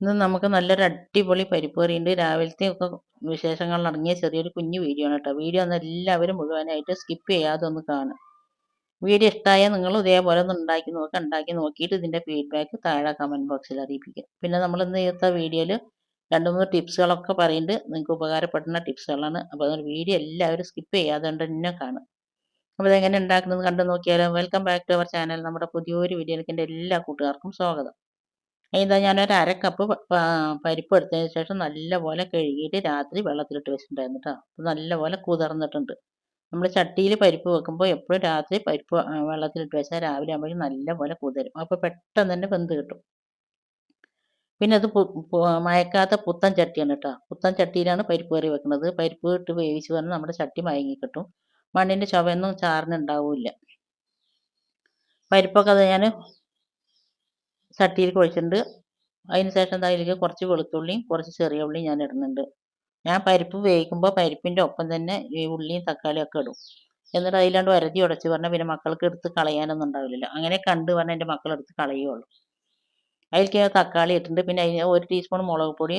ഇന്ന് നമുക്ക് നല്ലൊരു അടിപൊളി പരിപ്പ് കറിയുണ്ട് രാവിലത്തെ ഒക്കെ വിശേഷങ്ങൾ അടങ്ങിയ ചെറിയൊരു കുഞ്ഞു വീഡിയോ ആണ് കേട്ടോ. വീഡിയോ ഒന്ന് എല്ലാവരും മുഴുവനായിട്ട് സ്കിപ്പ് ചെയ്യാതെ ഒന്ന് കാണും വീഡിയോ ഇഷ്ടമായാൽ നിങ്ങൾ ഇതേപോലെ ഒന്ന് ഉണ്ടാക്കി നോക്കി ഉണ്ടാക്കി നോക്കിയിട്ട് ഇതിന്റെ ഫീഡ്ബാക്ക് താഴെ കമന്റ് ബോക്സിൽ അറിയിപ്പിക്കുക പിന്നെ നമ്മൾ ഇന്ന് ഇത്ത വീഡിയോയിൽ രണ്ട് മൂന്ന് ടിപ്സുകളൊക്കെ പറയുന്നുണ്ട് നിങ്ങൾക്ക് ഉപകാരപ്പെടുന്ന ടിപ്സുകളാണ് അപ്പോൾ അതൊരു വീഡിയോ എല്ലാവരും സ്കിപ്പ് ചെയ്യാതെ കൊണ്ട് തന്നെ കാണും അപ്പോൾ ഇതെങ്ങനെ ഉണ്ടാക്കുന്നത് കണ്ടു നോക്കിയാലും. Welcome back to our channel നമ്മുടെ പുതിയൊരു വീഡിയോയിലേക്ക് എല്ലാ കൂട്ടുകാർക്കും സ്വാഗതം. ഇതാ ഞാനൊരു അര കപ്പ് പരിപ്പ് എടുത്തതിന് ശേഷം നല്ലപോലെ കഴുകിയിട്ട് രാത്രി വെള്ളത്തിലിട്ട് വെച്ചിട്ടുണ്ടായിരുന്നു കേട്ടോ നല്ലപോലെ കുതിർന്നിട്ടുണ്ട്. നമ്മൾ ചട്ടിയിൽ പരിപ്പ് വെക്കുമ്പോൾ എപ്പോഴും രാത്രി പരിപ്പ് വെള്ളത്തിലിട്ട് വെച്ചാൽ രാവിലെ ആകുമ്പോഴേക്കും നല്ലപോലെ കുതിരും. അപ്പോൾ പെട്ടെന്ന് തന്നെ വെന്ത് കിട്ടും. പിന്നെ അത് മയക്കാത്ത പുത്തൻ ചട്ടിയാണ് കേട്ടോ പുത്തൻ ചട്ടിയിലാണ് പരിപ്പ് കറി വെക്കുന്നത്. പരിപ്പ് ഇട്ട് വേവിച്ച് പറഞ്ഞാൽ നമ്മുടെ ചട്ടി മയങ്ങി കിട്ടും. മണ്ണിന്റെ ചുവയൊന്നും ചാറിനുണ്ടാവില്ല പരിപ്പൊക്കെ അത് ഞാൻ ചട്ടിയിൽ കുഴിച്ചിട്ടുണ്ട്. അതിന് ശേഷം അതിലേക്ക് കുറച്ച് വെളുത്തുള്ളിയും കുറച്ച് ചെറിയ ഉള്ളിയും ഞാൻ ഇടുന്നുണ്ട്. ഞാൻ പരിപ്പ് വേവിക്കുമ്പോൾ പരിപ്പിന്റെ ഒപ്പം തന്നെ ഈ ഉള്ളിയും തക്കാളിയും ഒക്കെ ഇടും. എന്നിട്ട് അതിലാണ്ട് വരതി ഉടച്ച് പറഞ്ഞാൽ പിന്നെ മക്കൾക്ക് എടുത്ത് കളയാനൊന്നും ഉണ്ടാവില്ലല്ലോ. അങ്ങനെ കണ്ട് പറഞ്ഞാൽ എന്റെ മക്കൾ എടുത്ത് കളയുള്ളൂ അതിലേക്ക് തക്കാളി ഇട്ടിട്ടുണ്ട്. പിന്നെ അതിന് ഒരു ടീസ്പൂൺ മുളക് പൊടി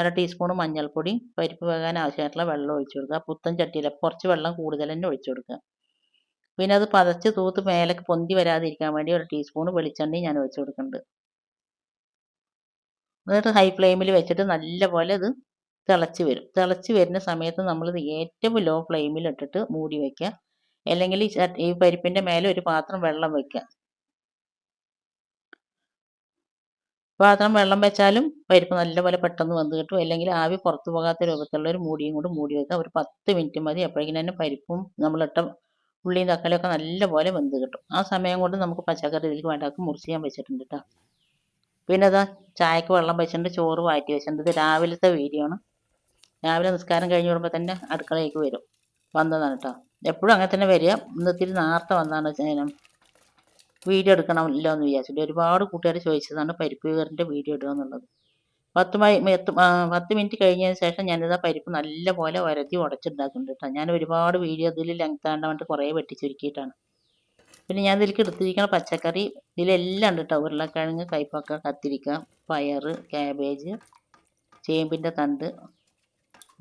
അര ടീസ്പൂൺ മഞ്ഞൾപ്പൊടി പരിപ്പ് വേകാൻ ആവശ്യമായിട്ടുള്ള വെള്ളം ഒഴിച്ചു കൊടുക്കുക. പുത്തൻ ചട്ടിയിൽ കുറച്ച് വെള്ളം കൂടുതൽ തന്നെ ഒഴിച്ചു കൊടുക്കുക. പിന്നെ അത് പതച്ച് തൂത്ത് മേലേക്ക് പൊന്തി വരാതിരിക്കാൻ വേണ്ടി ഒരു ടീസ്പൂൺ വെളിച്ചെണ്ണയും ഞാൻ ഒഴിച്ചു കൊടുക്കുന്നുണ്ട്. എന്നിട്ട് ഹൈ ഫ്ലെയിമിൽ വെച്ചിട്ട് നല്ലപോലെ ഇത് തിളച്ച് വരും. തിളച്ച് വരുന്ന സമയത്ത് നമ്മൾ ഏറ്റവും ലോ ഫ്ലെയിമിൽ ഇട്ടിട്ട് മൂടി വയ്ക്കുക അല്ലെങ്കിൽ ഈ പരിപ്പിന്റെ മേലെ ഒരു പാത്രം വെള്ളം വയ്ക്കുക പാത്രം വെള്ളം വെച്ചാലും പരിപ്പ് നല്ലപോലെ പെട്ടെന്ന് വന്ന് കിട്ടും. അല്ലെങ്കിൽ ആവി പുറത്തു പോകാത്ത രൂപത്തിലുള്ള ഒരു മൂടിയും കൂടി മൂടി വെക്കുക. ഒരു പത്ത് മിനിറ്റ് മതി. അപ്പോഴേക്കും തന്നെ പരിപ്പും നമ്മളിട്ട ഉള്ളിയും തക്കാളിയൊക്കെ നല്ലപോലെ വെന്ത് കിട്ടും. ആ സമയം കൊണ്ട് നമുക്ക് പച്ചക്കറി ഇതിലേക്ക് വേണ്ടാക്കി മുറിച്ച് ഞാൻ വെച്ചിട്ടുണ്ട് കേട്ടോ പിന്നെ അതാ ചായക്ക് വെള്ളം വെച്ചിട്ടുണ്ട് ചോറ് വാറ്റി വെച്ചിട്ടുണ്ട്. ഇത് രാവിലത്തെ വീഡിയോ ആണ്. രാവിലെ നിസ്കാരം കഴിഞ്ഞ് വരുമ്പോൾ തന്നെ അടുക്കളയിലേക്ക് വരും. വന്നതാണ് കേട്ടോ എപ്പോഴും അങ്ങനെ തന്നെ വരിക. ഇന്നത്തിരി നേരത്തെ വന്നതാണ് ഞാൻ വീഡിയോ എടുക്കണമല്ലോ എന്ന് വിചാരിച്ചിട്ട് ഒരുപാട് കൂട്ടുകാർ ചോദിച്ചതാണ് പരിപ്പ് വീടിന്റെ വീഡിയോ ഇടുക എന്നുള്ളത്. പത്ത് പത്ത് പത്ത് മിനിറ്റ് കഴിഞ്ഞതിന് ശേഷം ഞാനിതാ പരിപ്പ് നല്ലപോലെ ഉരത്തി ഉടച്ചുണ്ടാക്കുന്നുണ്ട് കേട്ടോ ഞാൻ ഒരുപാട് വീഡിയോ ഇതിൽ ലെങ്ത് ആണ്ട് കുറേ വെട്ടിച്ചുരുക്കിയിട്ടാണ്. പിന്നെ ഞാൻ ഇതിലേക്ക് എടുത്തിരിക്കുന്ന പച്ചക്കറി ഇതിലെല്ലാം ഉണ്ട് കേട്ടോ ഉരുളക്കിഴങ്ങ് കൈപ്പക്ക കത്തിരിക്ക പയർ ക്യാബേജ് ചേമ്പിന്റെ തണ്ട്.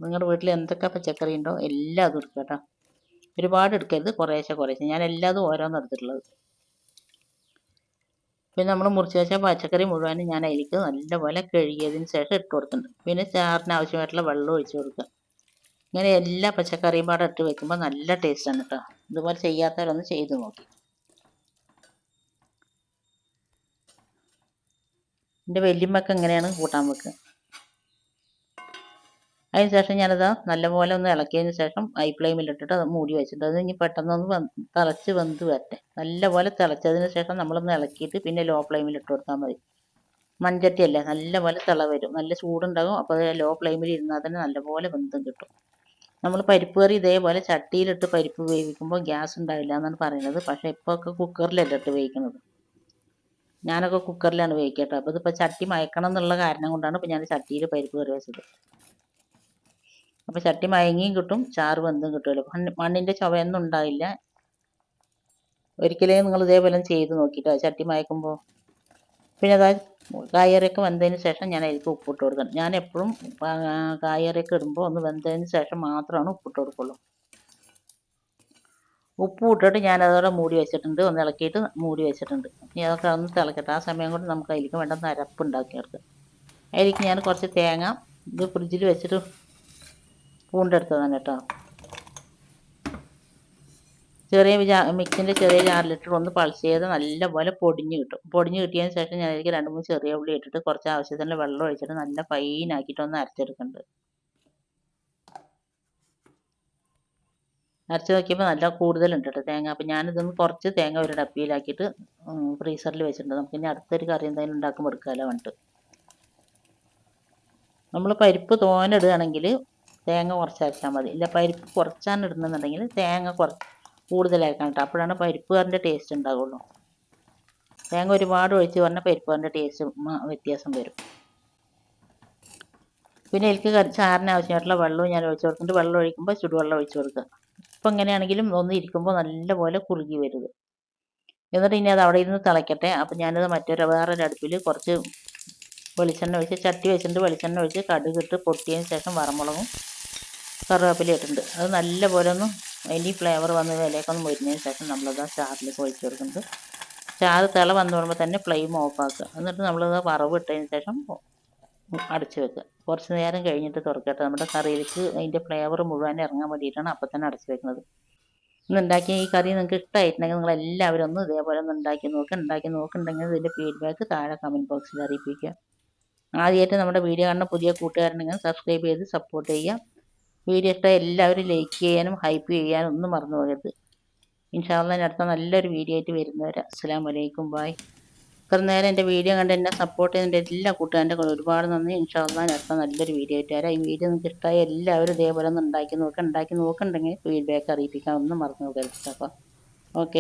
നിങ്ങളുടെ വീട്ടിൽ എന്തൊക്കെ പച്ചക്കറി ഉണ്ടോ? എല്ലാം അതും എടുക്കുക കേട്ടോ ഒരുപാട് എടുക്കരുത് കുറേശ്ശെ കുറേശ്ശെ. ഞാൻ എല്ലാതും ഓരോന്ന് എടുത്തിട്ടുള്ളത്. പിന്നെ നമ്മൾ മുറിച്ച് വെച്ച പച്ചക്കറി മുഴുവനും ഞാൻ അതിലേക്ക് നല്ലപോലെ കഴുകിയതിന് ശേഷം ഇട്ട് കൊടുത്തിട്ടുണ്ട്. പിന്നെ ചാറിന് ആവശ്യമായിട്ടുള്ള വെള്ളം ഒഴിച്ച് കൊടുക്കുക. ഇങ്ങനെ എല്ലാ പച്ചക്കറിയും പാടെ ഇട്ട് വെക്കുമ്പോൾ നല്ല ടേസ്റ്റാണ് കേട്ടോ ഇതുപോലെ ചെയ്യാത്തവരൊന്ന് ചെയ്ത് നോക്കി. എന്റെ വല്യമ്മക്ക് എങ്ങനെയാണ് കൂട്ടാൻ വെക്കുക? അതിന് ശേഷം ഞാനത് നല്ലപോലെ ഒന്ന് ഇളക്കിയതിന് ശേഷം ഹൈ ഫ്ലെയിമിലിട്ടിട്ട് അത് മൂടി വെച്ചിട്ട് അത് ഇനി പെട്ടെന്നൊന്ന് തിളച്ച് വെന്ത് വരട്ടെ. നല്ലപോലെ തിളച്ചതിന് ശേഷം നമ്മളൊന്ന് ഇളക്കിയിട്ട് പിന്നെ ലോ ഫ്ലെയിമിൽ ഇട്ട് കൊടുത്താൽ മതി. മൺചട്ടിയല്ലേ? നല്ലപോലെ തിള വരും. നല്ല ചൂടുണ്ടാകും. അപ്പോൾ അത് ലോ ഫ്ലെയിമിൽ ഇരുന്നാൽ തന്നെ നല്ലപോലെ വെന്തും കിട്ടും. നമ്മൾ പരിപ്പ് കറി ഇതേപോലെ ചട്ടിയിലിട്ട് പരിപ്പ് വേവിക്കുമ്പോൾ ഗ്യാസ് ഉണ്ടാവില്ല എന്നാണ് പറയുന്നത്. പക്ഷേ ഇപ്പോൾ ഒക്കെ കുക്കറിലല്ല ഇട്ട് വേവിക്കുന്നത്. ഞാനൊക്കെ കുക്കറിലാണ് വേവിക്കട്ടോ അപ്പോൾ ഇതിപ്പോൾ ചട്ടി മയക്കണം എന്നുള്ള കാരണം കൊണ്ടാണ് ഇപ്പോൾ ഞാൻ ചട്ടിയിൽ പരിപ്പ് കറി വെച്ചത്. അപ്പോൾ ചട്ടി മയങ്ങിയും കിട്ടും ചാറ് വെന്തും കിട്ടുമല്ലോ. മണ്ണിന്റെ ചുവയൊന്നും ഉണ്ടാവില്ല ഒരിക്കലേ നിങ്ങൾ ഇതേപോലെ ചെയ്ത് നോക്കിയിട്ടോ ചട്ടി മയക്കുമ്പോൾ പിന്നെ അതായത് കായറിയൊക്കെ വെന്തതിന് ശേഷം ഞാൻ അതിലേക്ക് ഉപ്പിട്ട് കൊടുക്കണം. ഞാൻ എപ്പോഴും കായറിയൊക്കെ ഇടുമ്പോൾ ഒന്ന് വെന്തതിന് ശേഷം മാത്രമാണ് ഉപ്പിട്ട് കൊടുക്കുള്ളൂ. ഉപ്പ് ഇട്ടിട്ട് ഞാൻ അതോടെ മൂടി വെച്ചിട്ടുണ്ട്. ഒന്ന് ഇളക്കിയിട്ട് മൂടി വെച്ചിട്ടുണ്ട്. ഇനി അതൊക്കെ ഒന്ന് തിളക്കട്ടെ. ആ സമയം കൊണ്ട് നമുക്ക് അതിലേക്ക് വേണ്ട നരപ്പ് ഉണ്ടാക്കിയെടുക്കാം അതിലേക്ക് ഞാൻ കുറച്ച് തേങ്ങ ഇത് ഫ്രിഡ്ജിൽ വെച്ചിട്ട് പൂണ്ടെടുത്തതാണ് കേട്ടോ. ചെറിയ മിക്സിന്റെ ചെറിയ ജാറിലിട്ട് ഒന്ന് പൾസ് ചെയ്ത് നല്ലപോലെ പൊടിഞ്ഞ് കിട്ടും. പൊടിഞ്ഞ് കിട്ടിയതിന് ശേഷം ഞാൻ എനിക്ക് രണ്ട് മൂന്ന് ചെറിയ ഉള്ളി ഇട്ടിട്ട് കുറച്ച് ആവശ്യത്തിന് വെള്ളം ഒഴിച്ചിട്ട് നല്ല ഫൈനാക്കിയിട്ട് ഒന്ന് അരച്ചെടുക്കുന്നുണ്ട് അരച്ച് നോക്കിയപ്പോൾ നല്ല കൂടുതലുണ്ട് കേട്ടോ തേങ്ങ. അപ്പം ഞാനിതൊന്ന് കുറച്ച് തേങ്ങ ഒരു ഡപ്പിയിലാക്കിയിട്ട് ഫ്രീസറിൽ വെച്ചിട്ടുണ്ട്. നമുക്ക് ഇനി അടുത്തൊരു കറി എന്തെങ്കിലും ഉണ്ടാക്കുമ്പോൾ എടുക്കാമല്ലോ വേണ്ടിട്ട് നമ്മൾ പരിപ്പ് തോനിടുകയാണെങ്കിൽ തേങ്ങ കുറച്ച് അരച്ചാൽ മതി. ഇല്ല പരിപ്പ് കുറച്ചാണ് ഇടുന്നുണ്ടെങ്കിൽ തേങ്ങ കുറച്ച് കൂടുതലായിരിക്കണം കേട്ടോ. അപ്പോഴാണ് പരിപ്പ് കറിന്റെ ടേസ്റ്റ് ഉണ്ടാവുള്ളൂ. തേങ്ങ ഒരുപാട് ഒഴിച്ച് പറഞ്ഞാൽ പരിപ്പുകാരന്റെ ടേസ്റ്റ് വ്യത്യാസം വരും. പിന്നെ എനിക്ക് ചാറിന് ആവശ്യമായിട്ടുള്ള വെള്ളവും ഞാൻ ഒഴിച്ച് കൊടുക്കുന്നുണ്ട്. വെള്ളം ഒഴിക്കുമ്പോൾ ചുടുവെള്ളം ഒഴിച്ച് കൊടുക്കുക. ഇപ്പം എങ്ങനെയാണെങ്കിലും ഒന്ന് ഇരിക്കുമ്പോൾ നല്ലപോലെ കുറുകി വരുത് എന്നിട്ട് ഇനി അത് അവിടെ ഇരുന്ന് തിളയ്ക്കട്ടെ അപ്പം ഞാനത് മറ്റൊരു വേറൊരു അടുപ്പിൽ കുറച്ച് വെളിച്ചെണ്ണ ഒഴിച്ച് ചട്ടി വെച്ചിട്ട് വെളിച്ചെണ്ണ ഒഴിച്ച് കടുകിട്ട് പൊട്ടിയതിന് ശേഷം വറമുളകും കറിവേപ്പില ഇട്ടിട്ടുണ്ട് അത് നല്ല പോലെ ഒന്ന് അതിന്റെ ഫ്ലേവർ വന്ന് വിലയൊക്കെ വരുന്നതിന് ശേഷം നമ്മളത് ആ ചാറിലേക്ക് ഒഴിച്ച് കൊടുക്കുന്നുണ്ട്. ചാറ് തിള വന്നു തുടങ്ങുമ്പോൾ തന്നെ ഫ്ലെയിം ഓഫാക്കുക എന്നിട്ട് നമ്മളത് വറവ് ഇട്ടതിന് ശേഷം അടച്ച് വെക്കുക. കുറച്ച് നേരം കഴിഞ്ഞിട്ട് തുറക്കട്ടെ. നമ്മുടെ കറിയിലേക്ക് അതിന്റെ ഫ്ലേവർ മുഴുവൻ ഇറങ്ങാൻ വേണ്ടിയിട്ടാണ് അപ്പം തന്നെ അടച്ച് വെക്കുന്നത്. ഇന്നുണ്ടാക്കിയ ഈ കറി നിങ്ങൾക്ക് ഇഷ്ടമായിട്ടുണ്ടെങ്കിൽ നിങ്ങൾ എല്ലാവരും ഒന്ന് ഇതേപോലെ ഒന്ന് ഉണ്ടാക്കി നോക്കുക ഉണ്ടാക്കി നോക്കുന്നുണ്ടെങ്കിൽ ഇതിന്റെ ഫീഡ്ബാക്ക് താഴെ കമന്റ് ബോക്സിൽ അറിയിപ്പിക്കുക. ആദ്യമായിട്ട് നമ്മുടെ വീഡിയോ കാണുന്ന പുതിയ കൂട്ടുകാരുണ്ടെങ്കിൽ സബ്സ്ക്രൈബ് ചെയ്ത് സപ്പോർട്ട് ചെയ്യുക. വീഡിയോ ഇഷ്ടം എല്ലാവരും ലൈക്ക് ചെയ്യാനും ഹൈപ്പ് ചെയ്യാനും ഒന്നും മറന്നു പോകരുത്. ഇൻഷാല്ല അടുത്ത നല്ലൊരു വീഡിയോ ആയിട്ട് വരുന്നവരെ. അസ്സാം വലൈക്കും ബായ് ഇത്ര നേരം എന്റെ വീഡിയോ കണ്ട് എന്നെ സപ്പോർട്ട് ചെയ്തതിന്റെ എല്ലാ കൂട്ടുകാരന്റെ കൂടെ ഒരുപാട് നന്ദി. ഇൻഷാല്ല അടുത്ത നല്ലൊരു വീഡിയോ ആയിട്ട് വരാം. ഈ വീഡിയോ നിങ്ങൾക്ക് ഇഷ്ടമായ എല്ലാവരും ഇതേപോലെ ഒന്ന് ഉണ്ടാക്കി നോക്കുക ഉണ്ടാക്കി നോക്കുന്നുണ്ടെങ്കിൽ ഫീഡ്ബാക്ക് അറിയിപ്പിക്കാൻ ഒന്നും മറന്നു പോകരുത് അപ്പോൾ ഓക്കെ